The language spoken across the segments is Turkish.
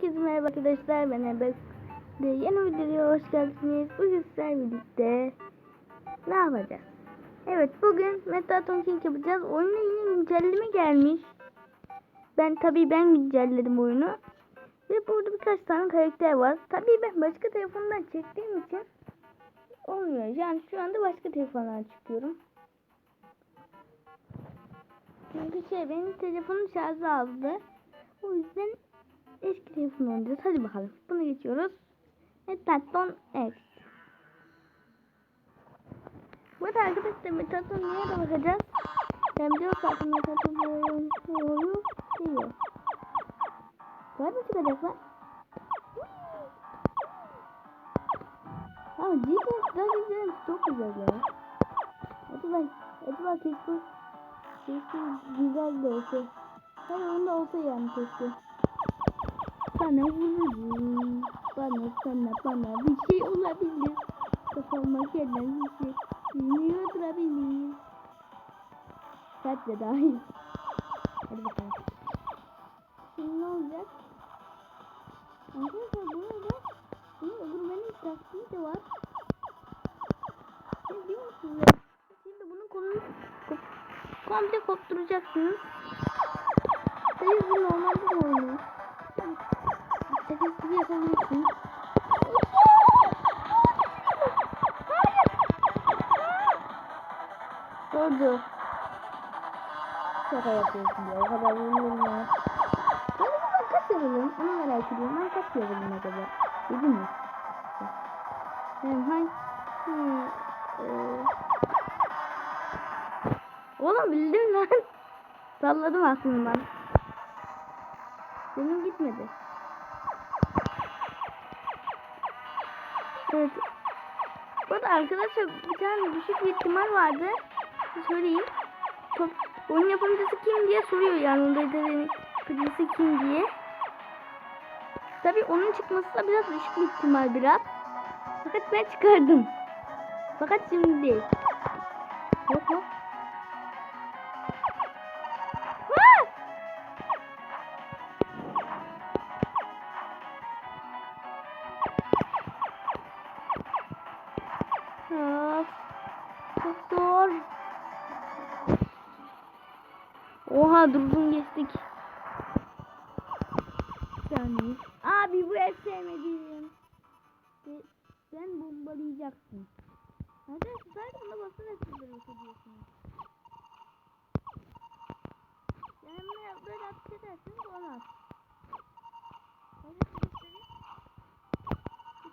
Herkese merhaba arkadaşlar ben Ebek. Yeni videoya hoş geldiniz. Bugün sizlerle birlikte ne yapacağız? Evet bugün Metaton King yapacağız. Oyuna yeni güncelleme gelmiş. Ben tabii ben güncelledim oyunu. Ve burada birkaç tane karakter var. Tabii ben başka telefondan çektiğim için olmuyor. Yani şu anda başka telefondan çıkıyorum. Çünkü şey benim telefonum şarjı azdı. O yüzden eski telefon oynayacağız. Hadi bakalım. Bunu geçiyoruz. Metaton X. Bu arada arkadaşlar Metaton neye de bakacağız? Ben biliyorum zaten Metaton ne oluyor? Geliyor. Var mı çıkacak lan? Ama cidden gerçekten çok güzel ya. Hadi bak keşke. Keşke güzel de olsa. Hayır onda olsa yani keşke. Bana vurur. Bana sana bana bir şey olabilir. Kafama gelen bir şey. Beni öldürebilir. Kalp de dahil. Hadi bakalım. Şimdi ne olacak? Arkadaşlar bu arada bunun öldürmenin taktiği de var. Siz biliyor musunuz? Şimdi bunun kolunu kop komple kopturacaksınız. Hayır bu normalde de oynuyor. Gibi yapabilirsin. Oldu. Şaka yapıyorsun ya. O kadar vurulur ya. Ben acaba kaç level'ım? Onu merak ediyorum. Ben kaç level'ım acaba? Yedi mi? Ben hangi... Hmm, ee... Oğlum bildim lan. Salladım aklımdan. Benim gitmedi. Evet. Bu arada arkadaşlar bir tane düşük bir ihtimal vardı. Söyleyeyim. Top, oyun yapımcısı kim diye soruyor yani onda yapımcısı kim diye. Tabi onun çıkması da biraz düşük bir ihtimal biraz. Fakat ben çıkardım. Fakat şimdi değil. Yok? Durdum geçtik. Yani. Abi bu en sevmediğim. Sen bombalayacaksın. Arkadaşlar sadece buna basarak sizlere ediyorsunuz. Yani böyle, ateş ederseniz olmaz. Fakat göstereyim.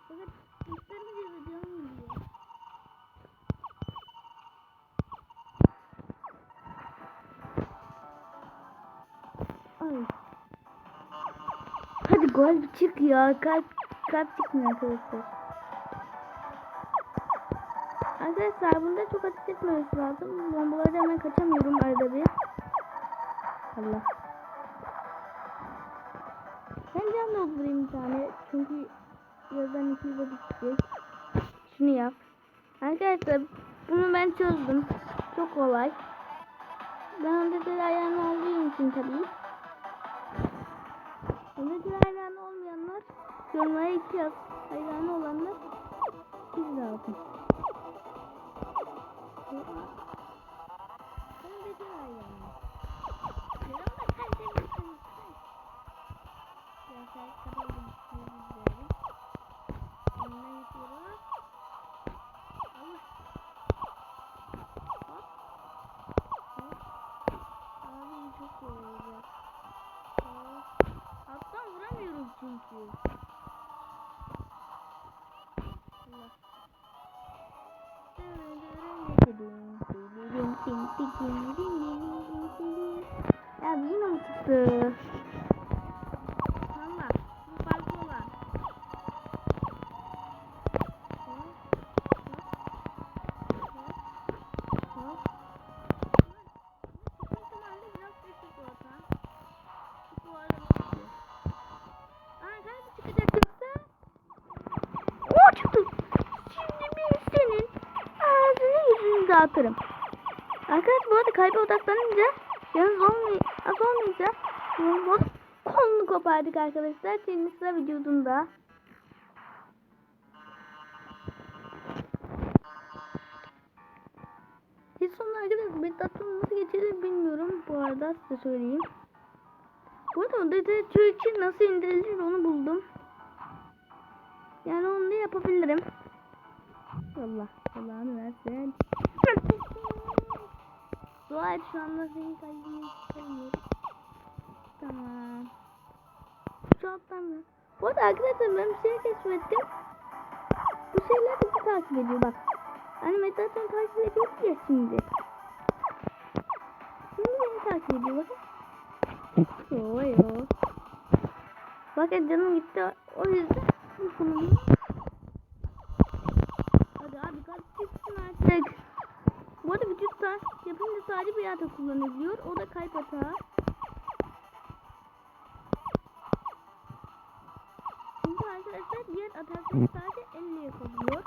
Fakat göstermeyeceğiz canım diyor. Ay. Hadi gol çık ya. Kalp kalp çıkmıyor arkadaşlar. Arkadaşlar bunda çok ateş etmemesi lazım. Bombaları hemen kaçamıyorum arada bir. Allah. Ben cam doldurayım bir tane. Çünkü birazdan iki de bitecek. Şunu yap. Arkadaşlar bunu ben çözdüm. Çok kolay. Ben öndeki ayağını aldığım için tabii. Öndeki ayağını olmayanlar yorumlara ihtiyaç. Ayağını olanlar biz lazım. Öndeki arada kalbe odaklanınca yalnız olmay az olmayınca yalnız kolunu kopardık arkadaşlar. Şimdi sıra vücudunda. Hiç sonuna arkadaşlar meditasyon nasıl geçirir bilmiyorum. Bu arada size söyleyeyim. Bu arada Odete Türkçe nasıl indirilir onu buldum. Yani onu da yapabilirim. Allah Allah'ını versin. Dua et şu anda senin kaydını istemiyorum. Tamam. Şu alttan mı? Bu arada arkadaşlar ben bir şey keşfettim. Bu şeyler bizi takip ediyor bak. Hani meditasyon takip ediyor ya şimdi. Şimdi beni takip ediyor bakın. Yo yo. Bakın canım gitti o yüzden. bu konuda- Hadi abi kalk çıksın artık. Bu arada vücut taş yapınca sadece bir hata kullanılıyor. O da kalp atağı. Çünkü arkadaşlar diğer atakları sadece elle yapabiliyor.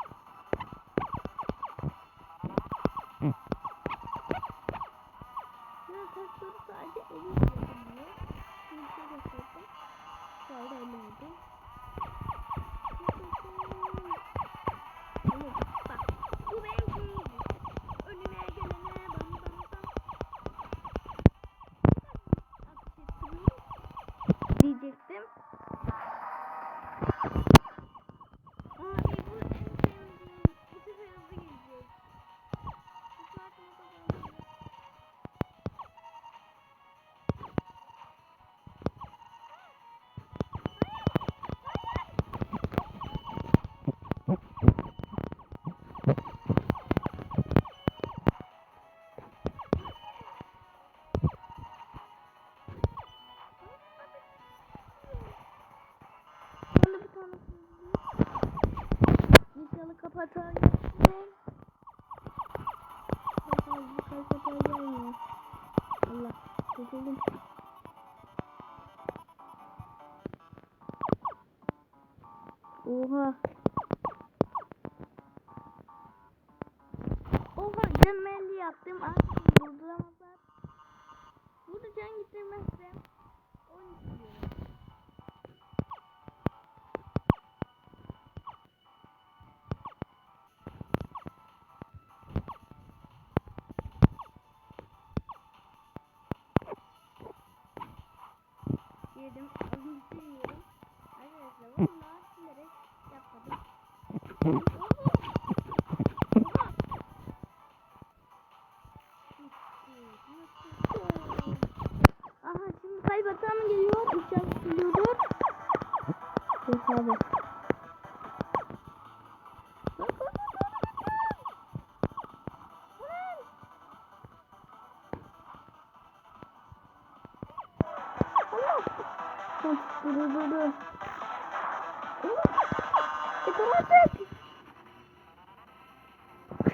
Kurtuldum. Oha. Oha elli yaptım. Artık durduramazlar. Burada can getirmezsem kaybatan mı geliyor? İnşallah geliyordur. Yok abi. Bak, bak, bak, bak, bak. Ulan! Allah! Dur dur dur dur. Yeter artık.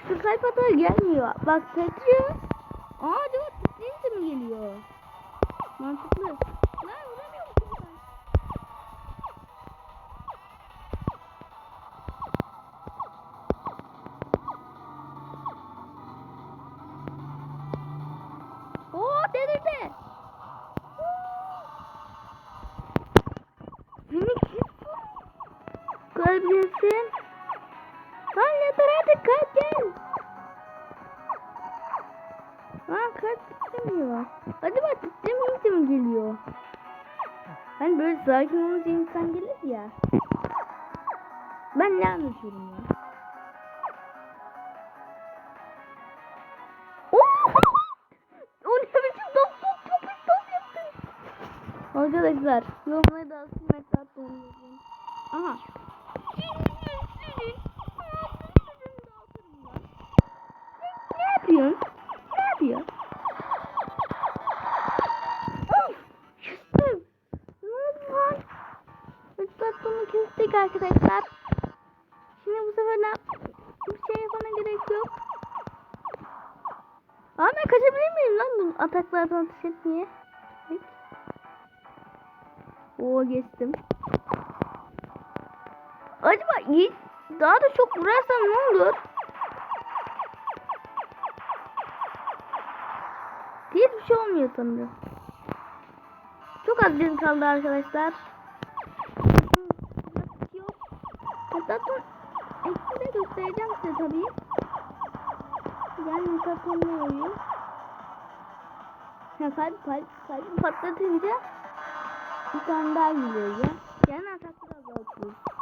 Şu hata gelmiyor. Bak titriyor. Aa acaba titreyince mi geliyor? Mantıklı. Lan vuramıyor musun sen? Oo delirdi. Seni kim Kalbinsin. Lan yeter artık kalp gel. Lan kalp titremiyor. Acaba titremeyince mi geliyor? Hani böyle sakin olunca insan gelir ya. Ben ne anlatıyorum ya? Arkadaşlar yorumlara da asıl unutmayın. Aha. Ataklardan ateş etmeye? Evet. Oo geçtim. Acaba iyi daha da çok vurarsam ne olur? Hiçbir şey olmuyor sanırım. Çok az gün kaldı arkadaşlar. Metaton eksi de göstereceğim size tabii. Yani Metaton ne Ha, kalp, kalp, kalp patlatınca bir tane daha geliyor ya. Yani atakları azaltıyor. Of.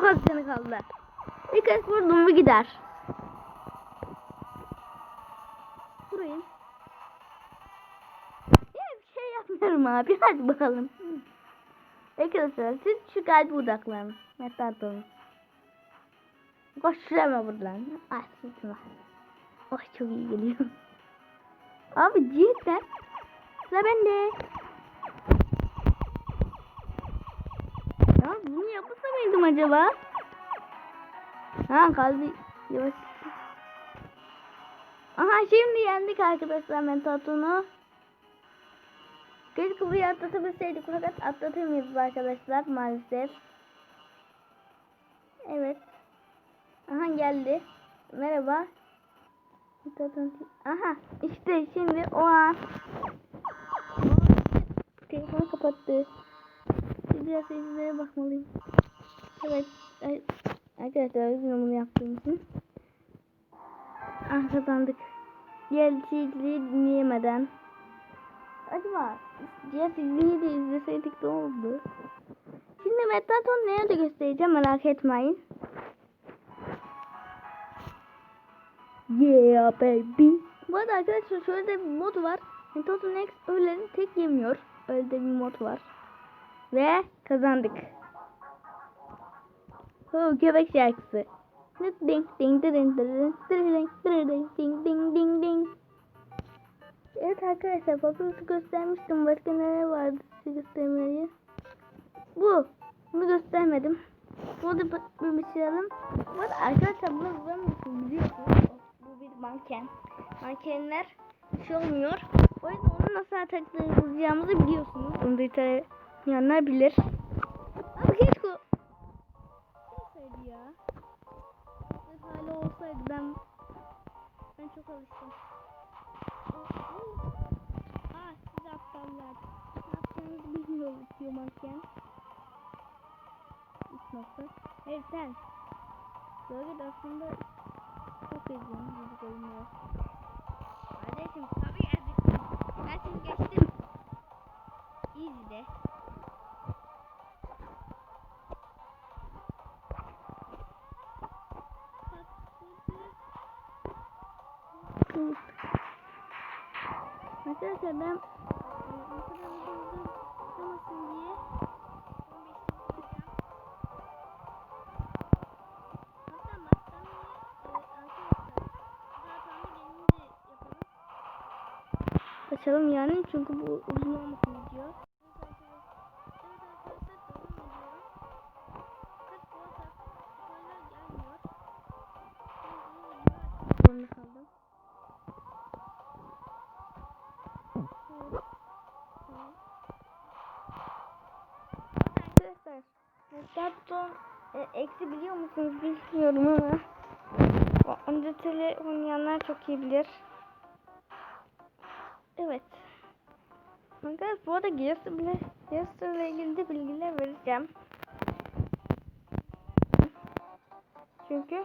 Çok az canı kaldı. Bir kez vurdum mu gider. Vurayım. Ya bir şey yapmıyorum abi. Hadi bakalım. Arkadaşlar siz şu kalbi odaklanın. Metal dolu. Koş şuraya buradan. Ay sıkma. Oh çok iyi geliyor. Abi cidden. Sıra bende. Ya bunu yapmasa mıydım acaba? Ha kaldı. Yavaş. Aha şimdi yendik arkadaşlar mentatonu. Keşke buraya atlatabilseydik fakat atlatamıyoruz arkadaşlar maalesef. Evet. Aha geldi. Merhaba. Aha işte şimdi o an. Telefonu kapattı. Biraz izlere bakmalıyım. Evet. Arkadaşlar üzgünüm bunu yaptığım için. Ah kazandık. Diğer çizgiyi dinleyemeden. Acaba diğer çizgiyi de izleseydik ne oldu? Şimdi Metaton nerede göstereceğim merak etmeyin. Yeah baby. Bu arada arkadaşlar şöyle de bir mod var. Metaton X öğlerini tek yemiyor. Öyle de bir mod var. Ve kazandık. Ho göbek şarkısı. Ding ding ding ding ding ding ding ding ding ding ding. Evet arkadaşlar papyrus'u göstermiştim. Başka neler vardı size göstermeye? Bu. Bunu göstermedim. Bunu da bir bitirelim. Bu arada arkadaşlar bunu bulamıyorsunuz biliyorsunuz. Bu bir manken. Mankenler şey olmuyor. O yüzden onu nasıl ataklayacağımızı biliyorsunuz. Onu da tanıyanlar bilir. Olsaydı ya. Sırf hala olsaydı ben ben çok alıştım. Aa siz aptallar. Ne yapacağınızı bilmiyor diyor manken. Üç nokta. Hayır sen. Böyle de aslında çok ezdim çocuk oynuyor. Kardeşim tabii ezdim. Ben seni geçtim. Easy'de. Arkadaşlar ben e, bu kadar uzun tutamasın diye 15 dakika Açalım yani çünkü bu uzun olmasın Metaton e, eksi biliyor musunuz bilmiyorum ama onda tele oynayanlar çok iyi bilir. Evet. Arkadaşlar bu arada Gears'ı bile Gears'la ilgili de bilgiler vereceğim. Çünkü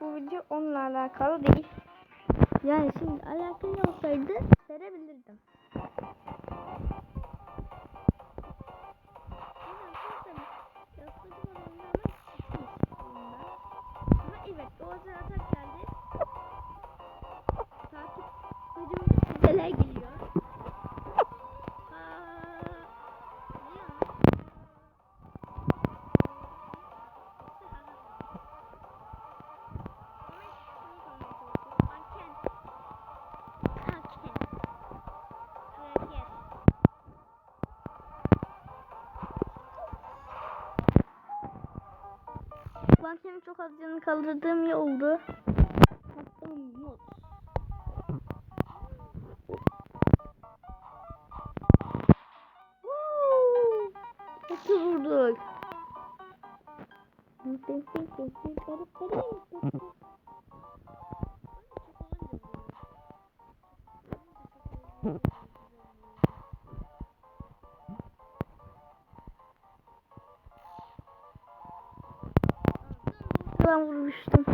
bu video onunla alakalı değil. Yani şimdi alakalı olsaydı verebilirdim. Bazen atak geldi. Takip. Hacım neler fazla canını kaldırdığım iyi oldu. Nasıl vurduk? Ben vurmuştum.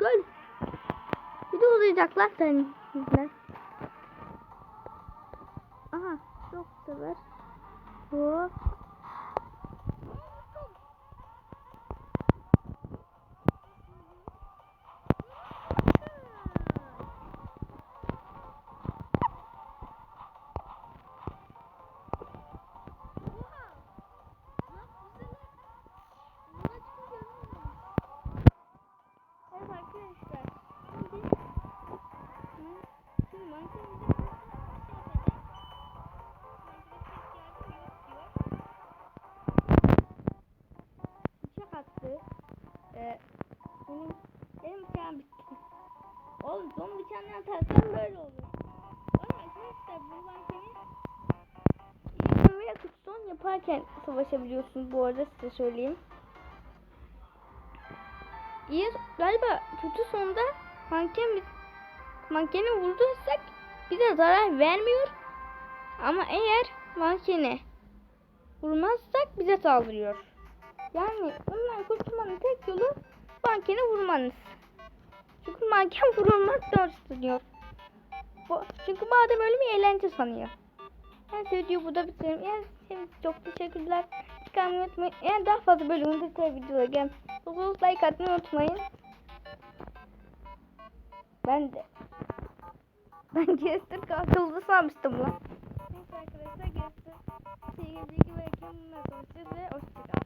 Öl. Bir de uzayacak lan senin yüzünden. Aha çok sever. Hop. Yaparken savaşabiliyorsunuz bu arada size söyleyeyim. İyi galiba kötü sonda manken mankeni vurduysak bize zarar vermiyor. Ama eğer mankeni vurmazsak bize saldırıyor. Yani bundan kurtulmanın tek yolu mankeni vurmanız. Çünkü manken vurulmaktan hoşlanıyor. Bu, çünkü bu adam ölümü eğlence sanıyor. Ben videoyu burada bitireyim. Yani şimdi çok teşekkürler. Çıkarmayı unutmayın. Yani daha fazla böyle unutmayın videoda gel. Like atmayı unutmayın. Ben de. Ben Jester kalkıldı sanmıştım lan. Neyse arkadaşlar Jester. Sevgili ve kimle konuşacağız ve hoşçakalın.